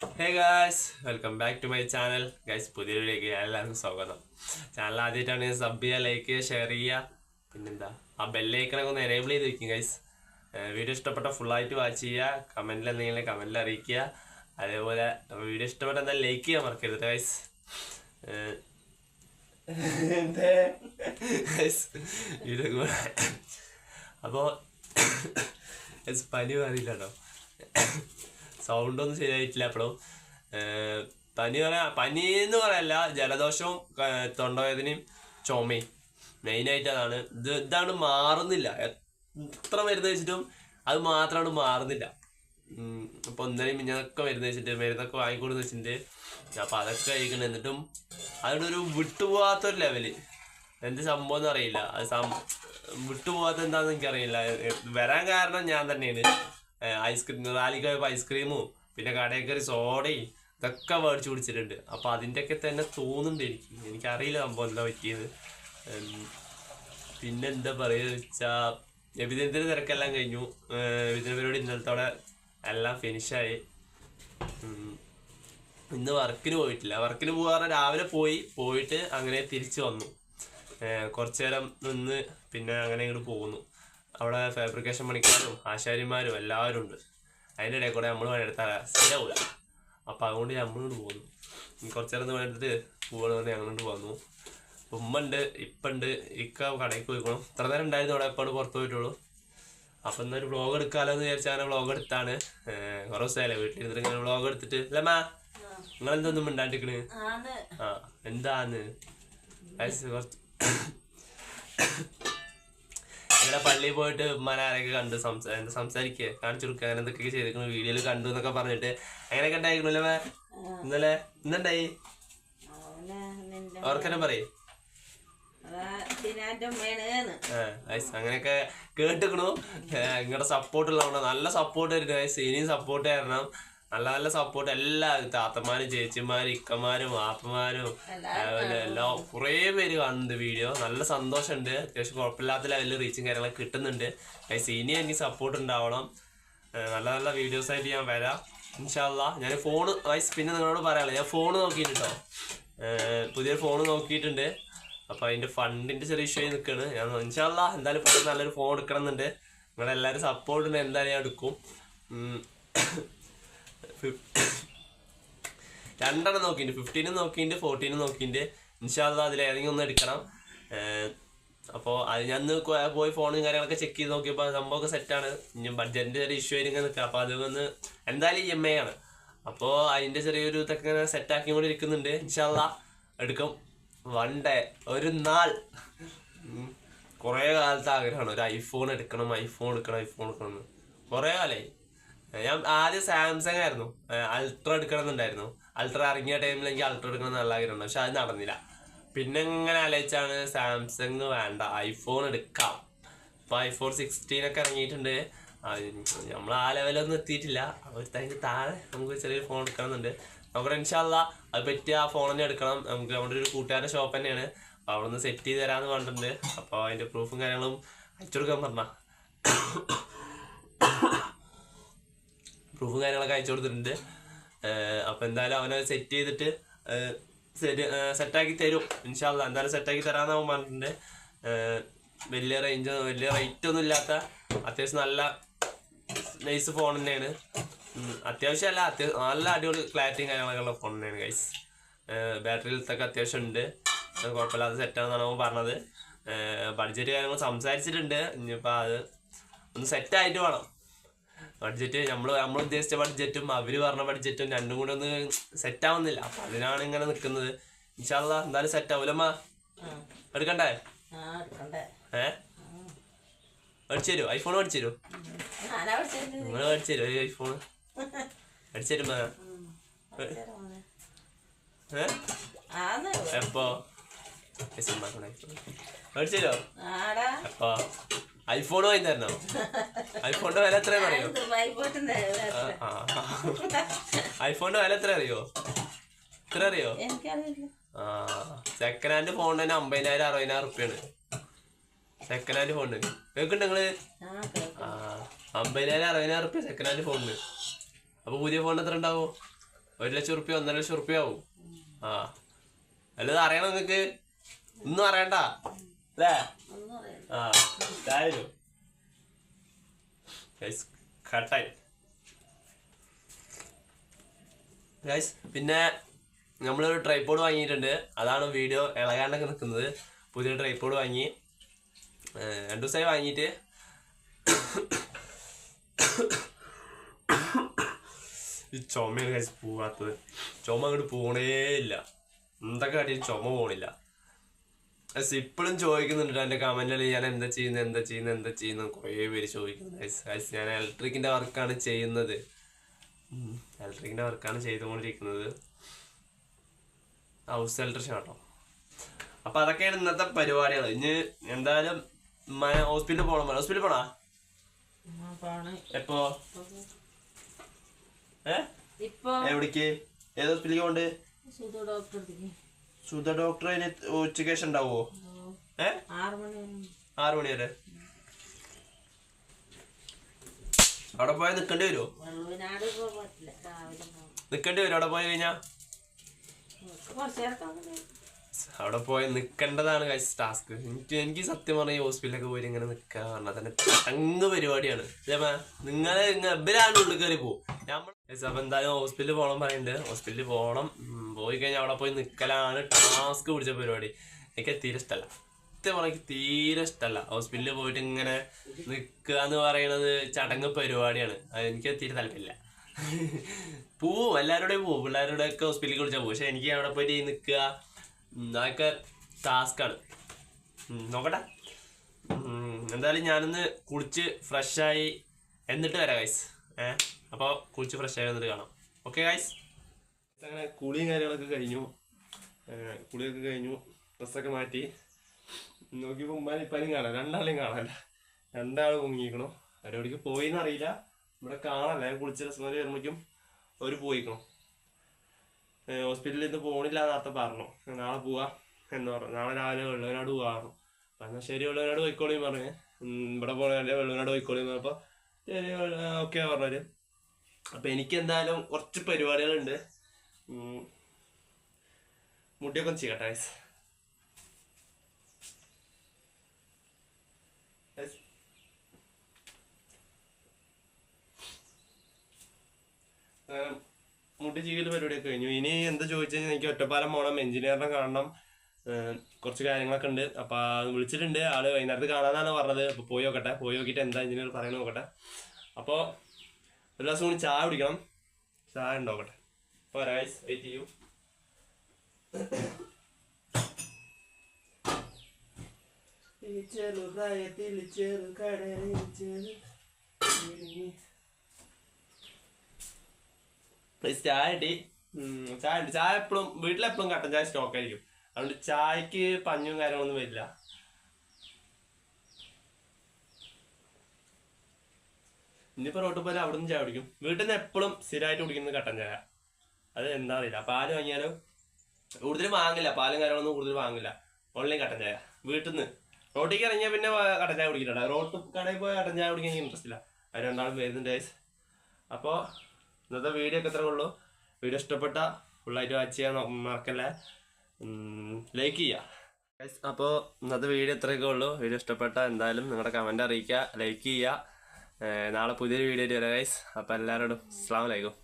Hey guys welcome back to my channel guys പുതിയൊരു എല്ലാവർക്കും സ്വാഗതം. ചാനൽ ആദ്യമായിട്ടാണ് ഞാൻ സബ് ചെയ്യുക ലൈക്ക് ചെയ്യുക. ഷെയർ ചെയ്യുക പിന്നെന്താ ആ ബെല്ലൈക്കണൊക്കെ ഒന്ന് എനേബിൾ ചെയ്ത് വെക്കും ഗൈസ് വീഡിയോ ഇഷ്ടപ്പെട്ട ഫുള്ളായിട്ട് വാച്ച് ചെയ്യുക. കമന്റിൽ എന്തെങ്കിലും കമന്റിൽ അറിയിക്കുക. അതേപോലെ വീഡിയോ ഇഷ്ടപ്പെട്ട എന്തായാലും ലൈക്ക് ചെയ്യാൻ മറക്കരുത് ഗൈസ് വീഡിയോ അപ്പോൾ പനി അറിയില്ല സൗണ്ട് ഒന്നും ശരിയായിട്ടില്ല അപ്പോഴും പനി പറയാ പനി എന്ന് പറയല്ല ജലദോഷവും തൊണ്ടവേദനയും ചുമയും. മെയിനായിട്ട് അതാണ്. ഇത് ഇതാണ് മാറുന്നില്ല. എത്ര മരുന്ന് വെച്ചിട്ടും അത് മാത്രമാണ് മാറുന്നില്ല. അപ്പൊ ഇന്നലെയും മിഞ്ഞൊക്കെ മരുന്ന് വെച്ചിട്ട് മരുന്നൊക്കെ വാങ്ങിക്കൊടുന്ന് വെച്ചിട്ടുണ്ട്. അപ്പൊ അതൊക്കെ കഴിക്കണം. എന്നിട്ടും അതിനൊരു വിട്ടുപോകാത്തൊരു ലെവൽ എന്ത് സംഭവം എന്ന് അറിയില്ല. അത് സം വിട്ടുപോകാത്ത എന്താന്ന് എനിക്കറിയില്ല. വരാൻ കാരണം ഞാൻ തന്നെയാണ്. ഐസ്ക്രീം റാലിക്ക് പോയപ്പോൾ ഐസ്ക്രീമും പിന്നെ കടയിൽ കയറി സോഡയും ഇതൊക്കെ മേടിച്ച് കുടിച്ചിട്ടുണ്ട്. അപ്പൊ അതിന്റെയൊക്കെ തന്നെ തോന്നുന്നുണ്ട് എനിക്ക്. എനിക്കറിയില്ല സംഭവം എന്താ പറ്റിയത്. പിന്നെ എന്താ പറയുക വെച്ചാൽ തിരക്കെല്ലാം കഴിഞ്ഞു. നബിദിന പരിപാടി ഇന്നലത്തോടെ എല്ലാം ഫിനിഷായി. ഇന്ന് വർക്കിന് പോയിട്ടില്ല. വർക്കിന് പോകാറ് രാവിലെ പോയി പോയിട്ട് അങ്ങനെ തിരിച്ചു വന്നു. കുറച്ചു നേരം നിന്ന് പിന്നെ അങ്ങനെ ഇങ്ങോട്ട് പോകുന്നു. അവിടെ ഫാബ്രിക്കേഷൻ പണിക്കാരും ആശാരിമാരും എല്ലാവരും ഉണ്ട്. അതിന്റെ ഇടയിൽ കൂടെ നമ്മൾ പണിയെടുത്താൽ ശരിയാവില്ല അപ്പം അതുകൊണ്ട് നമ്മളിങ്ങോട്ട് പോകുന്നു. കുറച്ച് നേരം പണിയെടുത്തിട്ട് പോകണമെന്ന് പറഞ്ഞ് ഞങ്ങളിങ്ങോട്ട് വന്നു. ഉമ്മ ഉണ്ട് ഇപ്പുണ്ട് ഇക്ക കടയിൽ പോയിക്കണം ഇത്ര നേരം ഉണ്ടായിരുന്നു അവിടെ എപ്പോഴും പുറത്ത് പോയിട്ടുള്ളൂ. അപ്പം എന്നൊരു വ്ളോഗ് എടുക്കാമല്ലോ എന്ന് വിചാരിച്ചാൽ അങ്ങനെ വ്ളോഗ് എടുത്താണ്. കുറേ ദിവസമായില്ലേ വീട്ടിലിരുന്നിട്ട് ഇങ്ങനെ വ്ളോഗ് എടുത്തിട്ട്. അല്ലേ മാ നിങ്ങൾ എന്തൊന്നും ആണ് ആ എന്താന്ന്? കുറച്ച് ഇങ്ങനെ പള്ളിയിൽ പോയിട്ട് ഉമ്മാനെ ആരൊക്കെ കണ്ട് സംസാ എന്താ സംസാരിക്കുക കാണിച്ചു കൊടുക്കുക അങ്ങനെ എന്തൊക്കെ ചെയ്തിരിക്കുന്നു വീഡിയോയിൽ കണ്ടു എന്നൊക്കെ പറഞ്ഞിട്ട് അങ്ങനെയൊക്കെ ഉണ്ടായിരിക്കണല്ലേ മേ? ഇന്നലെ ഇന്നുണ്ടായി ഓർക്കനെ പറയും. അങ്ങനെയൊക്കെ കേട്ടിക്കണു. നിങ്ങളുടെ സപ്പോർട്ട് ഉള്ളതുകൊണ്ട് നല്ല സപ്പോർട്ട് തരുന്നു വയസ്സ് ഇനിയും സപ്പോർട്ട് തരണം. നല്ല നല്ല സപ്പോർട്ട് എല്ലാ താത്തമാരും ചേച്ചിമാരും ഇക്കമാരും അതുപോലെ എല്ലാ കുറേ പേര് കാണുന്നുണ്ട് വീഡിയോ നല്ല സന്തോഷമുണ്ട്. അത്യാവശ്യം കുഴപ്പമില്ലാത്ത ലെവലിൽ റീച്ചും കാര്യങ്ങളൊക്കെ കിട്ടുന്നുണ്ട്. ഇനി എനിക്ക് സപ്പോർട്ട് ഉണ്ടാവണം. നല്ല നല്ല വീഡിയോസ് ആയിട്ട് ഞാൻ വരാം. ഇൻഷാല്ല ഞാൻ ഫോൺ വൈസ് പിന്നെ നിങ്ങളോട് പറയാനുള്ളത്. ഞാൻ ഫോൺ നോക്കിയിട്ടോ പുതിയൊരു ഫോൺ നോക്കിയിട്ടുണ്ട്. അപ്പോൾ അതിന്റെ ഫണ്ടിന്റെ ചെറിയ ഇഷ്യൂ ആയി നിൽക്കുകയാണ് ഞാൻ ഇൻഷാല്ല എന്തായാലും പുതിയ നല്ലൊരു ഫോൺ എടുക്കണം എന്നുണ്ട്. നിങ്ങളെല്ലാവരും സപ്പോർട്ടുണ്ട് സപ്പോർട്ടിന് എന്തായാലും ഞാൻ എടുക്കും. രണ്ടെണ്ണം നോക്കിണ്ട് ഫിഫ്റ്റീനും നോക്കിണ്ട് ഫോർട്ടീനും നോക്കിണ്ട് ഇൻഷാല്ല അതിൽ ഏതെങ്കിലും ഒന്ന് എടുക്കണം. അപ്പോൾ അത് ഞാൻ പോയി ഫോണും കാര്യങ്ങളൊക്കെ ചെക്ക് ചെയ്ത് നോക്കിയപ്പോൾ സംഭവമൊക്കെ സെറ്റാണ് ഇനി ബഡ്ജറ്റിന്റെ ചെറിയ ഇഷ്യൂ ആയിരിക്കും നിൽക്കുക അപ്പോൾ അതൊന്ന് എന്തായാലും ഇ എം ഐ ആണ്. അപ്പോൾ അതിന്റെ ചെറിയൊരു ഇതൊക്കെ ഇങ്ങനെ സെറ്റാക്കി കൂടി ഇരിക്കുന്നുണ്ട്. ഇൻഷാല്ല എടുക്കും. വൺ ഡേ ഒരു നാൾ. കുറേ കാലത്തെ ആഗ്രഹമാണ്. ഒരു ഐഫോൺ എടുക്കണം ഐഫോൺ എടുക്കണം ഐഫോൺ എടുക്കണം എന്ന്. കുറേ കാലമായി ഞാൻ ആദ്യം സാംസങ് ആയിരുന്നു. അൾട്ര എടുക്കണം എന്നുണ്ടായിരുന്നു അൾട്ര ഇറങ്ങിയ ടൈമിൽ എനിക്ക് അൾട്ര എടുക്കണം നല്ല ആഗ്രഹമുണ്ട്. പക്ഷെ അത് നടന്നില്ല. പിന്നെ ഇങ്ങനെ ആലോചിച്ചാണ് സാംസങ് വേണ്ട. ഐഫോൺ എടുക്കാം. ഇപ്പൊ ഐഫോൺ സിക്സ്റ്റീൻ ഒക്കെ ഇറങ്ങിയിട്ടുണ്ട്. നമ്മൾ ആ ലെവലൊന്നും എത്തിയിട്ടില്ല. ഒരു അതിന് താഴെ നമുക്ക് ചെറിയൊരു ഫോൺ എടുക്കണമെന്നുണ്ട്. നമുക്ക് ഇൻഷാല്ല അത് പറ്റിയ ആ ഫോൺ തന്നെ എടുക്കണം. നമുക്ക് നമ്മുടെ ഒരു കൂട്ടുകാരുടെ ഷോപ്പ് തന്നെയാണ്. അപ്പൊ അവിടെ നിന്ന് സെറ്റ് ചെയ്ത് തരാമെന്ന് പറഞ്ഞിട്ടുണ്ട്. അപ്പോൾ അതിന്റെ പ്രൂഫും കാര്യങ്ങളും അയച്ചു കൊടുക്കാൻ പറഞ്ഞ. പ്രൂഫും കാര്യങ്ങളൊക്കെ അയച്ചു കൊടുത്തിട്ടുണ്ട്. അപ്പൊ എന്തായാലും അവനെ സെറ്റ് ചെയ്തിട്ട് സെറ്റ് സെറ്റാക്കി തരും. ഇൻഷാല്ല എന്തായാലും സെറ്റാക്കി തരാന്ന് അവൻ പറഞ്ഞിട്ടുണ്ട്. വലിയ റേഞ്ച് വലിയ റേറ്റ് ഒന്നും ഇല്ലാത്ത അത്യാവശ്യം നല്ല നൈസ് ഫോൺ തന്നെയാണ്. അത്യാവശ്യം അല്ല അത്യാവശ്യം നല്ല അടിപൊളി ക്ലാരിറ്റിയും കാര്യങ്ങളൊക്കെ ഉള്ള ഫോൺ തന്നെയാണ് ഗൈസ് ബാറ്ററിയിലത്തൊക്കെ അത്യാവശ്യം ഉണ്ട്. അത് കുഴപ്പമില്ലാതെ സെറ്റാണെന്നാണ് അവൻ പറഞ്ഞത്. ബഡ്ജറ്റ് കാര്യങ്ങൾ സംസാരിച്ചിട്ടുണ്ട്. ഇനിയിപ്പോൾ അത് ഒന്ന് സെറ്റായിട്ട് വേണം. ബഡ്ജറ്റ് നമ്മൾ നമ്മൾ ഉദ്ദേശിച്ച ബഡ്ജറ്റും അവർ പറഞ്ഞ ബഡ്ജറ്റും രണ്ടും കൂടെ ഒന്ന് സെറ്റ് ആവുന്നില്ല. അപ്പൊ അതിനാണ് ഇങ്ങനെ നിൽക്കുന്നത് ഇൻഷാല്ല എന്തായാലും സെറ്റ് ആവൂലമ്മ എടുക്കണ്ടേ? ആ എടുക്കണ്ടേ. ഏ? മേടിച്ചു തരുമോ ഐഫോൺ മേടിച്ചു തരുമോ നിങ്ങൾ മേടിച്ചു തരുമോ ഐഫോൺ മേടിച്ചു തരുമ്പോ? എപ്പോ? തരുമോ ആടാ. എപ്പോ? ഐഫോൺ വാങ്ങി തരണോ ഐഫോണിന്റെ വില എത്രയാ അറിയോ? ഐഫോണിന്റെ വില എത്ര? അറിയോ? എത്ര അറിയോ? ആ സെക്കൻഡ് ഹാൻഡ് ഫോണിന് തന്നെ അമ്പതിനായിരം അറുപതിനായിരം റുപ്യാണ് സെക്കൻഡ് ഹാൻഡ് ഫോണിന്. കേൾക്കുന്നുണ്ട് നിങ്ങൾ? ആ അമ്പതിനായിരം അറുപതിനായിരം റുപ്യ സെക്കൻഡ് ഹാൻഡ് ഫോണിന്. അപ്പൊ പുതിയ ഫോൺ എത്ര ഉണ്ടാവോ? ഒരു ലക്ഷം റുപ്യ ഒന്നര ലക്ഷം റുപ്യ ആവും. ആ. അല്ലത് അറിയണം നിങ്ങക്ക്? ഒന്നും അറിയണ്ട. അല്ലേ ആ ഇതായാലും ഗൈസ് കട്ടായി ഗൈസ് പിന്നെ നമ്മളൊരു ട്രൈപ്പോഡ് വാങ്ങിയിട്ടുണ്ട്. അതാണ് വീഡിയോ ഇളകാണ്ടൊക്കെ നിൽക്കുന്നത്. പുതിയ ട്രൈപ്പോഡ് വാങ്ങി. രണ്ടു ദിവസമായി വാങ്ങിയിട്ട്. ഈ ചുമയാണ് ഗൈസ് പോവാത്തത്. ചുമ അങ്ങോട്ട് പോണേ ഇല്ല എന്തൊക്കെ കാട്ടിയും ചുമ പോണില്ല. ഗൈസ് ഇപ്പോഴും ചോദിക്കുന്നുണ്ട് എന്റെ കമന്റിൽ ഞാൻ എന്താ ചെയ്യുന്നത് എന്താ ചെയ്യുന്നത് എന്താ ചെയ്യുന്നത് കുറേ പേര് ചോദിക്കുന്നു. ഗൈസ് ഗൈസ് ഞാൻ ഇലക്ട്രിക്കിന്റെ വർക്കാണ് ചെയ്യുന്നത്. ഇലക്ട്രിക്കിന്റെ വർക്കാണ് ചെയ്തുകൊണ്ടിരിക്കുന്നത്. ഹൗസ് ഇലക്ട്രീഷ്യൻ കേട്ടോ അപ്പൊ അതൊക്കെയാണ് ഇന്നത്തെ പരിപാടികൾ. ഇനി എന്തായാലും ഹോസ്പിറ്റലിൽ പോകണം ഹോസ്പിറ്റലിൽ പോണാ? എപ്പോ? ഏ? എവിടേക്ക്? ഏത് ഹോസ്പിറ്റലിലേക്ക് പോണ്ട്? ഡോക്ടർ സുധ ഡോക്ടർ അതിന് ഉച്ചയ്ക്ക് ശേഷം ഉണ്ടാവുമോ ഏ. ആറു മണി വരെ. അവിടെ പോയാൽ നിക്കേണ്ടി വരുമോ? നിക്കേണ്ടി വരും അവിടെ പോയി കഴിഞ്ഞാ? അവിടെ പോയി നിക്കേണ്ടതാണ് കഴിച്ച ടാസ്ക് എനിക്ക് എനിക്ക് സത്യം പറഞ്ഞ ഈ ഹോസ്പിറ്റലൊക്കെ പോയി ഇങ്ങനെ നിൽക്കുക പറഞ്ഞാൽ തന്നെ തങ്ങ് പരിപാടിയാണ്. നിങ്ങളെ ഇവരാണ് ഉള്ളിൽ കയറി പോകും നമ്മൾ അപ്പൊ എന്തായാലും ഹോസ്പിറ്റലിൽ പോകണം പറയുന്നുണ്ട്. ഹോസ്പിറ്റലിൽ പോകണം പോയി കഴിഞ്ഞാൽ അവിടെ പോയി നിൽക്കലാണ് ടാസ്ക് പിടിച്ച പരിപാടി. എനിക്ക് തീരെ ഇഷ്ടമല്ല സത്യം തീരെ ഇഷ്ടമല്ല ഹോസ്പിറ്റലിൽ പോയിട്ട് ഇങ്ങനെ നിൽക്കുക എന്ന് പറയുന്നത് ചടങ്ങ് പരിപാടിയാണ്. എനിക്ക് തീരെ താല്പര്യമില്ല. പോവും. എല്ലാവരുടെയും പോവും. പിള്ളേരുടെ ഒക്കെ ഹോസ്പിറ്റലിൽ കുളിച്ചാൽ പോകും പക്ഷെ എനിക്ക് അവിടെ പോയിട്ട് നിൽക്കുക അതൊക്കെ ടാസ്ക്കാണ് നോക്കട്ടെ. എന്തായാലും ഞാനൊന്ന് കുളിച്ച് ഫ്രഷായി എന്നിട്ട് വരാം ഗൈസ് ഏ? അപ്പോൾ കുളിച്ച് ആയി വന്നിട്ട് കാണാം. ഓക്കെ ഗൈസ് അങ്ങനെ കുളിയും കാര്യങ്ങളൊക്കെ കഴിഞ്ഞു. കുളിയൊക്കെ കഴിഞ്ഞു. ഡ്രസ്സൊക്കെ മാറ്റി. നോക്കിയപ്പോൾ ഉമ്മാനെ ഇപ്പാനും കാണാം. രണ്ടാളെയും കാണാല്ല രണ്ടാൾ മുങ്ങിക്കണു അവരെവിടേക്ക് പോയി എന്നറിയില്ല ഇവിടെ കാണാല്ല? ഞാൻ കുളിച്ച ഡ്രസ്സുമാർ വരുമ്പോഴേക്കും അവർ പോയിക്കണം. ഹോസ്പിറ്റലിൽ ഇന്ന് പോകണില്ല നേരത്തെ പറഞ്ഞു. നാളെ പോവാ എന്ന് പറഞ്ഞു. നാളെ രാവിലെ വെള്ളവനാട് പോകാറുണ്ട് അപ്പം എന്നാൽ ശരി വെള്ളവനാട് പോയിക്കോളിയും പറഞ്ഞു. ഇവിടെ പോകണല്ലേ വെള്ളവനാട് പോയിക്കോളിയും പറഞ്ഞപ്പോ ശരി ഓക്കെ പറഞ്ഞവര് അപ്പൊ എനിക്ക് എന്തായാലും കുറച്ച് പരിപാടികളുണ്ട്. മുടിയൊക്കെ ഒന്ന് ചെയ്യട്ടെ. മുടി ചെയ്യൽ പരിപാടിയൊക്കെ കഴിഞ്ഞു. ഇനി എന്താ ചോദിച്ചു കഴിഞ്ഞാൽ എനിക്ക് ഒറ്റപ്പാലം പോകണം എഞ്ചിനീയറിനെ കാണണം. കുറച്ച് കാര്യങ്ങളൊക്കെ ഉണ്ട്. അപ്പൊ വിളിച്ചിട്ടുണ്ട്. ആൾ വൈകുന്നേരത്ത് കാണാന്നാണ് പറഞ്ഞത്. അപ്പൊ പോയി നോക്കട്ടെ. പോയി നോക്കിയിട്ട് എന്താ എഞ്ചിനീയർ പറയുന്നത് നോക്കട്ടെ. അപ്പൊ ഒരു ദിവസം കൂടി ചായ കുടിക്കണം. ചായ ഉണ്ടോക്കട്ടെ അപ്പൊ വെയിറ്റ് ചെയ്യൂ. ചെറു ചായ ഇട്ടി ചായ ചായ എപ്പോഴും വീട്ടിലെപ്പോഴും കട്ടൻ ചായ സ്റ്റോക്ക് ആയിരിക്കും. അതുകൊണ്ട് ചായക്ക് പഞ്ഞും കാര്യങ്ങളൊന്നും വരില്ല. ഇനിയിപ്പോ റോട്ടിൽ പോലെ അവിടെ നിന്ന് ചായ കുടിക്കും. വീട്ടിൽ നിന്ന് എപ്പോഴും സ്ഥിരമായിട്ട് കുടിക്കുന്നത് കട്ടൻ ചായ. അത് എന്താ അറിയില്ല. പാൽ വാങ്ങിയാലും കൂടുതൽ വാങ്ങില്ല. പാലും കാര്യങ്ങളൊന്നും കൂടുതൽ വാങ്ങില്ല. ഓൺലൈൻ കട്ടൻ ചായ. വീട്ടിൽ നിന്ന്. റോട്ടിലേക്ക് ഇറങ്ങിയാൽ പിന്നെ കട്ടൻ ചായ കുടിക്കില്ല റോട്ട് കടയിൽ പോയി കട്ടൻ ചായ കുടിക്കാൻ ഇൻട്രസ്റ്റ് ഇല്ല. അവർ രണ്ടാളും വരുന്നുണ്ട്. അപ്പോൾ ഇന്നത്തെ വീഡിയോ ഒക്കെ ഇത്രേ ഉള്ളൂ. വീഡിയോ ഇഷ്ടപ്പെട്ട ഫുള്ളായിട്ട് വാച്ച് ചെയ്യാൻ മറക്കല്ലേ? ലൈക്ക് ചെയ്യുക അപ്പോൾ ഇന്നത്തെ വീഡിയോ ഇത്രയൊക്കെ ഉള്ളൂ. വീഡിയോ ഇഷ്ടപ്പെട്ട എന്തായാലും നിങ്ങളുടെ കമന്റ് അറിയിക്കുക ലൈക്ക് ചെയ്യുക നാളെ പുതിയൊരു വീഡിയോ വരാം ഗൈസ് അപ്പോൾ എല്ലാവരോടും അസ്സാം വലൈക്കും